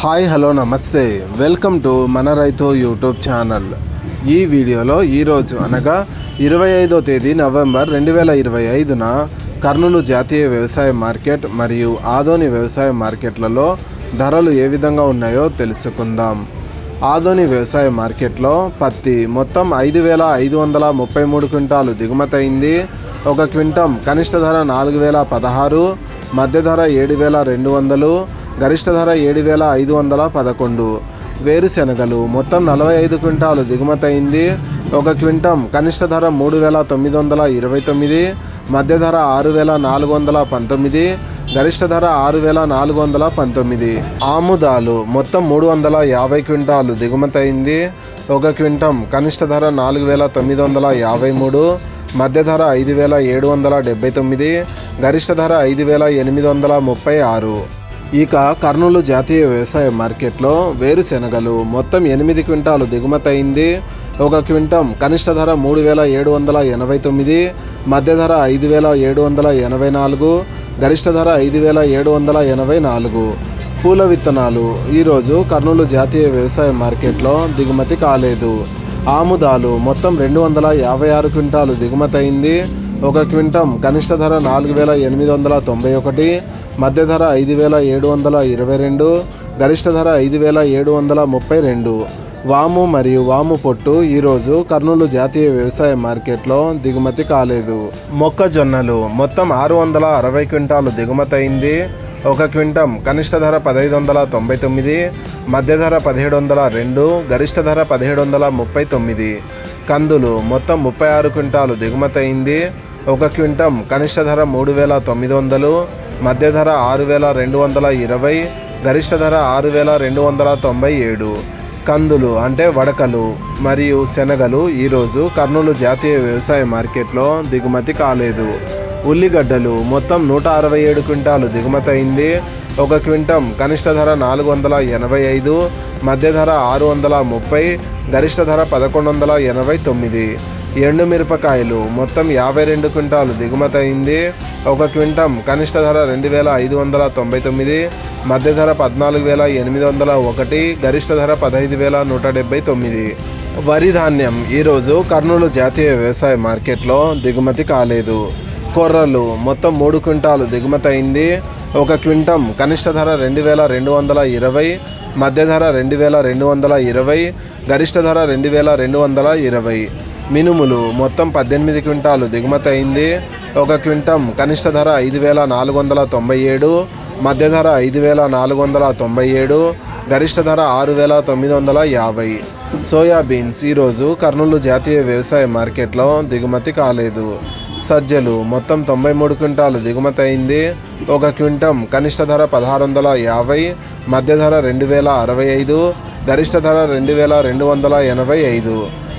Hi hello నమస్తే. Welcome to మన రైతు యూట్యూబ్ ఛానల్. ఈ వీడియోలో ఈరోజు అనగా ఇరవై ఐదో తేదీ నవంబర్ రెండు వేల ఇరవై ఐదున కర్నూలు జాతీయ వ్యవసాయ మార్కెట్ మరియు ఆదోని వ్యవసాయ మార్కెట్లలో ధరలు ఏ విధంగా ఉన్నాయో తెలుసుకుందాం. ఆదోని వ్యవసాయ మార్కెట్లో పత్తి మొత్తం ఐదు వేల ఐదు వందల ముప్పై మూడు క్వింటాలు దిగుమతి అయింది. ఒక క్వింటం కనిష్ట ధర నాలుగు వేల పదహారు మధ్య ధర ఏడు వేల రెండు వందలు గరిష్ట ధర ఏడు వేల ఐదు వందల పదకొండు. వేరుశెనగలు మొత్తం నలభై ఐదు క్వింటాలు దిగుమతయింది. ఒక క్వింటం కనిష్ట ధర మూడు వేల తొమ్మిది వందల ఇరవై తొమ్మిది. మధ్య ధర ఆరు వేల నాలుగు వందల పంతొమ్మిది. గరిష్ట ధర ఆరు వేల నాలుగు వందల పంతొమ్మిది. ఆముదాలు మొత్తం మూడు వందల యాభై క్వింటాలు దిగుమతి అయింది ఒక క్వింటం కనిష్ట ధర నాలుగు వేల తొమ్మిది వందల యాభై మూడు. మధ్య ధర ఐదు వేల ఏడు వందల డెబ్బై తొమ్మిది. గరిష్ట ధర ఐదు వేల ఎనిమిది వందల ముప్పై ఆరు. ఇక కర్నూలు జాతీయ వ్యవసాయ మార్కెట్లో వేరుశెనగలు మొత్తం ఎనిమిది క్వింటాలు దిగుమతి అయింది ఒక క్వింటం కనిష్ట ధర మూడు వేల ఏడు వందల ఎనభై తొమ్మిది మధ్య ధర ఐదు వేల ఏడు వందల ఎనభై నాలుగు గరిష్ట ధర ఐదు వేల ఏడు వందల ఎనభై నాలుగు. పూల విత్తనాలు ఈరోజు కర్నూలు జాతీయ వ్యవసాయ మార్కెట్లో దిగుమతి కాలేదు. ఆముదాలు మొత్తం రెండు వందల యాభై ఆరు క్వింటాలు దిగుమతి అయింది ఒక క్వింటం కనిష్ట ధర నాలుగు వేల ఎనిమిది వందల తొంభై ఒకటి మధ్య ధర ఐదు వేల ఏడు వందల ఇరవై రెండు గరిష్ట ధర ఐదు వేల ఏడు వందల ముప్పై రెండు. వాము మరియు వాము పొట్టు ఈరోజు కర్నూలు జాతీయ వ్యవసాయ మార్కెట్లో దిగుమతి కాలేదు. మొక్కజొన్నలు మొత్తం ఆరు వందల అరవై క్వింటాలు దిగుమతి అయింది. ఒక క్వింటం కనిష్ట ధర పదహైదు వందల తొంభై తొమ్మిది మధ్య ధర పదిహేడు వందల రెండు గరిష్ట ధర పదిహేడు వందల ముప్పై తొమ్మిది. కందులు మొత్తం ముప్పై ఆరు క్వింటాలు దిగుమతి అయింది. ఒక క్వింటం కనిష్ట ధర మూడు వేల తొమ్మిది వందలు మధ్య ధర ఆరు వేల రెండు వందల ఇరవై గరిష్ట ధర ఆరు వేల రెండు వందల తొంభై ఏడు. కందులు అంటే వడకలు మరియు శనగలు ఈరోజు కర్నూలు జాతీయ వ్యవసాయ మార్కెట్లో దిగుమతి కాలేదు. ఉల్లిగడ్డలు మొత్తం నూట అరవై ఏడు క్వింటాలు దిగుమతి అయింది. ఒక క్వింటం కనిష్ట ధర నాలుగు వందల ఎనభై ఐదు మధ్య ధర ఆరు వందల ముప్పై గరిష్ట ధర పదకొండు వందల ఎనభై తొమ్మిది. ఎండుమిరపకాయలు మొత్తం యాభై రెండు క్వింటాలు. దిగుమతి అయింది ఒక క్వింటం. కనిష్ట ధర రెండు వేల ఐదు వందల తొంభై తొమ్మిది. మధ్య ధర పద్నాలుగు వేల ఎనిమిది వందల ఒకటి. గరిష్ట ధర పదహైదు వేల నూట డెబ్బై తొమ్మిది. వరి ధాన్యం. ఈరోజు కర్నూలు జాతీయ వ్యవసాయ మార్కెట్లో దిగుమతి కాలేదు. కొర్రలు. మొత్తం మూడు క్వింటాలు దిగుమతి అయింది ఒక క్వింటం. కనిష్ట ధర రెండు వేల రెండు వందల ఇరవై. మధ్య ధర రెండు వేల రెండు వందల ఇరవై. గరిష్ట ధర రెండు వేల రెండు వందల ఇరవై. మినుములు మొత్తం పద్దెనిమిది క్వింటాలు దిగుమతి అయింది. ఒక క్వింటం కనిష్ట ధర ఐదు వేల నాలుగు వందల తొంభై ఏడు మధ్య ధర ఐదు వేల నాలుగు వందల తొంభై ఏడు గరిష్ట ధర ఆరు వేల తొమ్మిది వందల యాభై. సోయాబీన్స్ ఈరోజు కర్నూలు జాతీయ వ్యవసాయ మార్కెట్లో దిగుమతి కాలేదు. సజ్జలు మొత్తం తొంభై మూడు క్వింటాలు దిగుమతి అయింది. ఒక క్వింటం కనిష్ట ధర పదహారు వందల యాభై మధ్య ధర రెండు వేల అరవై ఐదు గరిష్ట ధర రెండు వేల రెండు వందల ఎనభై ఐదు.